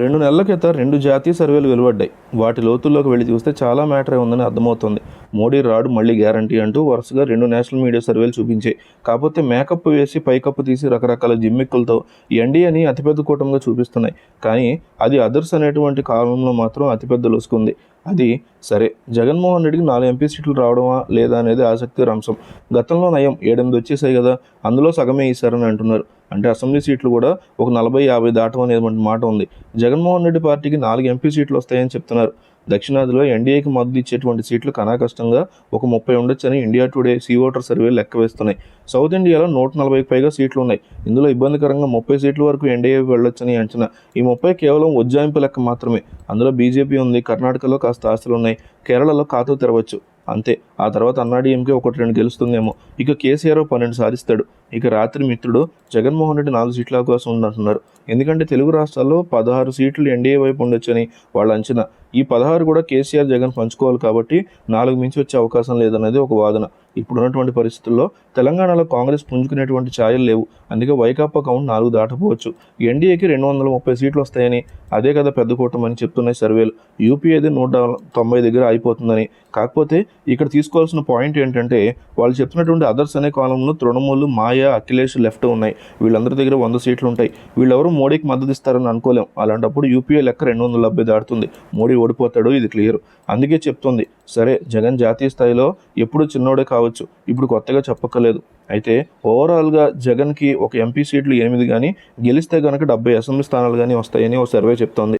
రెండు నెలల క్రితం రెండు జాతీయ సర్వేలు వెలువడ్డాయి. వాటి లోతుల్లోకి వెళ్ళి చూస్తే చాలా మ్యాటర్ ఉందని అర్థమవుతుంది. మోడీ రాడు మళ్ళీ గ్యారంటీ అంటూ వరుసగా రెండు నేషనల్ మీడియా సర్వేలు చూపించాయి. కాకపోతే మేకప్ వేసి పైకప్పు తీసి రకరకాల జిమ్మిక్కులతో ఎన్డీఏని అతిపెద్ద కూటమిగా చూపిస్తున్నాయి. కానీ అది అదర్స్ అనేటువంటి కాలంలో మాత్రం అతిపెద్ద లొసుకుంది. అది సరే జగన్మోహన్ రెడ్డికి నాలుగు ఎంపీ సీట్లు రావడమా లేదా అనేది ఆసక్తికర అంశం. గతంలో నయం ఏడెనిమిది వచ్చేసాయి కదా అందులో సగమే ఇస్తారని అంటున్నారు. అంటే అసెంబ్లీ సీట్లు కూడా ఒక నలభై యాభై దాటం అనేటువంటి మాట ఉంది. జగన్మోహన్ రెడ్డి పార్టీకి నాలుగు ఎంపీ సీట్లు వస్తాయని చెప్తున్నారు. దక్షిణాదిలో ఎన్డీఏకి మద్దతు ఇచ్చేటువంటి సీట్లు కనాకష్టంగా ఒక ముప్పై ఉండొచ్చని India today C voter survey లెక్క వేస్తున్నాయి. సౌత్ ఇండియాలో నూట నలభైకి పైగా సీట్లు ఉన్నాయి ఇందులో ఇబ్బందికరంగా ముప్పై సీట్ల వరకు ఎన్డీఏకి వెళ్ళొచ్చని అంచనా. ఈ ముప్పై కేవలం ఉజ్జాయింపు లెక్క మాత్రమే. అందులో బీజేపీ ఉంది కర్ణాటకలో కాస్త ఆస్తులు ఉన్నాయి కేరళలో ఖాతా తెరవచ్చు. అంతే. ఆ తర్వాత అన్నాడీఎంకే ఒకటి రెండు గెలుస్తుందేమో. ఇక కేసీఆర్ పన్నెండు సాధిస్తాడు. ఇక రాత్రి మిత్రుడు జగన్మోహన్ రెడ్డి నాలుగు సీట్ల అవకాశం ఉందంటున్నారు. ఎందుకంటే తెలుగు రాష్ట్రాల్లో పదహారు సీట్లు ఎన్డీఏ వైపు ఉండొచ్చని వాళ్ళ అంచనా. ఈ పదహారు కూడా కేసీఆర్ జగన్ పంచుకోవాలి కాబట్టి నాలుగు మించి వచ్చే అవకాశం లేదన్నది ఒక వాదన. ఇప్పుడు ఉన్నటువంటి పరిస్థితుల్లో తెలంగాణలో కాంగ్రెస్ పుంజుకునేటువంటి ఛాయలు లేవు. అందుకే వైకాపా కౌంట్ నాలుగు దాటపోవచ్చు ఎన్డీఏకి రెండు వందల ముప్పై సీట్లు వస్తాయని అదే కదా పెద్ద కూటమి అని చెప్తున్నాయి సర్వేలు. యూపీ అయితే నూట తొంభై దగ్గర అయిపోతుందని. కాకపోతే ఇక్కడ తీసుకోవాల్సిన పాయింట్ ఏంటంటే వాళ్ళు చెప్తున్నటువంటి అదర్స్ అనే కాలంలో తృణమూలు మాయా అఖిలేష్ లెఫ్ట్ ఉన్నాయి. వీళ్ళందరి దగ్గర వంద సీట్లు ఉంటాయి. వీళ్ళెవరూ మోడీకి మద్దతు ఇస్తారని అనుకోలేం. అలాంటప్పుడు యూపీఏ లెక్క రెండు వందల డెబ్బై దాటుతుంది. మోడీ ఓడిపోతాడు ఇది క్లియర్. అందుకే చెప్తుంది. సరే జగన్ జాతీయ స్థాయిలో ఎప్పుడు చిన్నోడే కావచ్చు. ఇప్పుడు కొత్తగా చెప్పక్కర్లేదు. అయితే ఓవరాల్గా జగన్కి ఒక ఎంపీ సీట్లు ఎనిమిది కానీ గెలిస్తే కనుక డెబ్బై అసెంబ్లీ స్థానాలు కానీ వస్తాయని ఒక సర్వే చెప్తోంది.